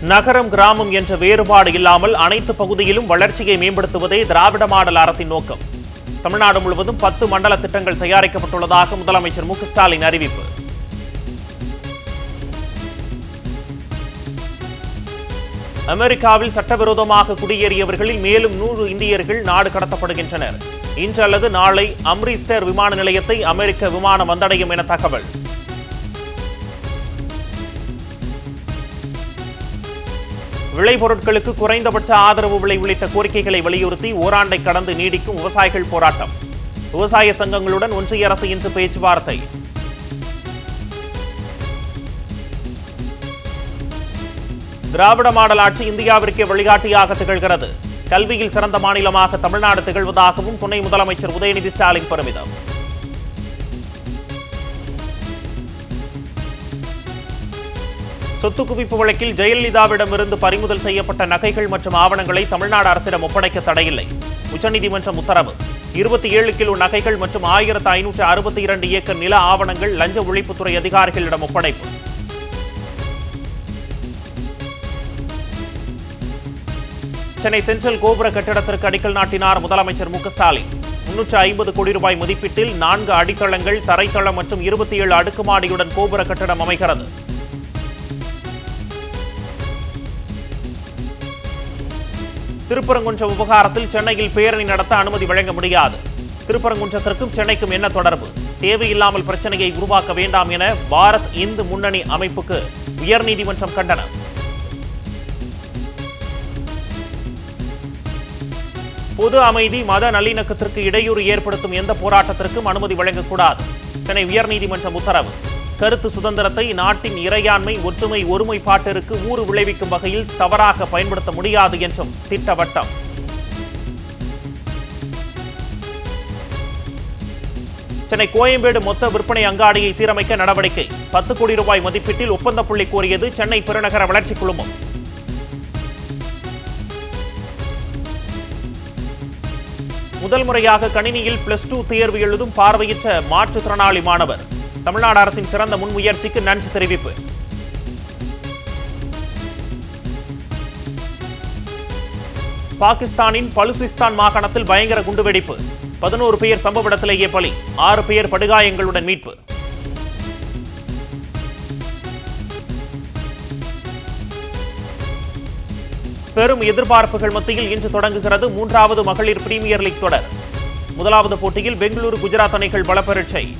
நகரம் கிராமம் என்ற வேறுபாடு இல்லாமல் அனைத்து பகுதியிலும் வளர்ச்சியை மேம்படுத்துவதே திராவிட மாடல் அரசின் நோக்கம். தமிழ்நாடு முழுவதும் பத்து மண்டல திட்டங்கள் தயாரிக்கப்பட்டுள்ளதாக முதலமைச்சர் மு. ஸ்டாலின் அறிவிப்பு. அமெரிக்காவில் சட்டவிரோதமாக குடியேறியவர்களில் மேலும் நூறு இந்தியர்கள் நாடு கடத்தப்படுகின்றனர். இன்று அல்லது நாளை அம்ரிஸ்டர் விமான நிலையத்தை அமெரிக்க விமானம் வந்தடையும் என தகவல். விளைபொருட்களுக்கு குறைந்தபட்ச ஆதரவு விலை உள்ளிட்ட கோரிக்கைகளை வலியுறுத்தி ஓராண்டை கடந்து நீடிக்கும் விவசாயிகள் போராட்டம். விவசாய சங்கங்களுடன் ஒன்றிய அரசு இன்று பேச்சுவார்த்தை. திராவிட மாடல் ஆட்சி இந்தியாவிற்கே வழிகாட்டியாக திகழ்கிறது. கல்வியில் சிறந்த மாநிலமாக தமிழ்நாடு திகழ்வதாகவும் துணை முதலமைச்சர் உதயநிதி ஸ்டாலின் பெருமிதம். சொத்து குவிப்பு வழக்கில் ஜெயலலிதாவிடமிருந்து பறிமுதல் செய்யப்பட்ட நகைகள் மற்றும் ஆவணங்களை தமிழ்நாடு அரசிடம் ஒப்படைக்க தடையில்லை. உச்சநீதிமன்றம் உத்தரவு. இருபத்தி ஏழு கிலோ நகைகள் மற்றும் ஆயிரத்து ஐநூற்று அறுபத்தி இரண்டு ஏக்கர் நில ஆவணங்கள் லஞ்ச ஒழிப்புத்துறை அதிகாரிகளிடம் ஒப்படைப்பு. சென்னை சென்ட்ரல் கோபுர கட்டிடத்திற்கு அடிக்கல் நாட்டினார் முதலமைச்சர் மு க ஸ்டாலின். முன்னூற்று ஐம்பது கோடி ரூபாய் மதிப்பீட்டில் நான்கு அடித்தளங்கள் தரைத்தளம் மற்றும் இருபத்தி ஏழு அடுக்குமாடியுடன் கோபுர கட்டிடம் அமைகிறது. திருப்பரங்குன்றம் விவகாரத்தில் சென்னையில் பேரணி நடத்த அனுமதி வழங்க முடியாது. திருப்பரங்குன்றத்திற்கும் சென்னைக்கும் என்ன தொடர்பு? தேவையில்லாமல் பிரச்சனையை உருவாக்க வேண்டாம் என பாரத் இந்து முன்னணி அமைப்புக்கு உயர்நீதிமன்றம் கண்டனம். பொது அமைதி மத நல்லிணக்கத்திற்கு இடையூறு ஏற்படுத்தும் எந்த போராட்டத்திற்கும் அனுமதி வழங்கக்கூடாது. சென்னை உயர்நீதிமன்றம் உத்தரவு. கருத்து சுதந்திரத்தை நாட்டின் இறையாண்மை ஒற்றுமை ஒருமைப்பாட்டிற்கு ஊறு விளைவிக்கும் வகையில் தவறாக பயன்படுத்த முடியாது என்றும் திட்டவட்டம். சென்னை கோயம்பேடு மொத்த விற்பனை அங்காடியை சீரமைக்க நடவடிக்கை. பத்து கோடி ரூபாய் மதிப்பீட்டில் ஒப்பந்த புள்ளி கோரியது சென்னை பெருநகர வளர்ச்சி குழுமம். முதல் முறையாக கணினியில் பிளஸ் டூ தேர்வு எழுதும் பார்வையிட்ட மாற்றுத்திறனாளி மாணவர். தமிழ்நாடு அரசின் சிறந்த முன்முயற்சிக்கு நன்றி தெரிவிப்பு. பாகிஸ்தானின் பலுசிஸ்தான் மாகாணத்தில் பயங்கர குண்டுவெடிப்பு. பதினோரு பேர் சம்பவ இடத்திலேயே பலி ஆறு பேர் படுகாயங்களுடன் மீட்பு. பெரும் எதிர்பார்ப்புகள் மத்தியில் இன்று தொடங்குகிறது மூன்றாவது மகளிர் பிரீமியர் லீக் தொடர். முதலாவது போட்டியில் பெங்களூரு குஜராத் அணிகள் பலப்பரீட்சை.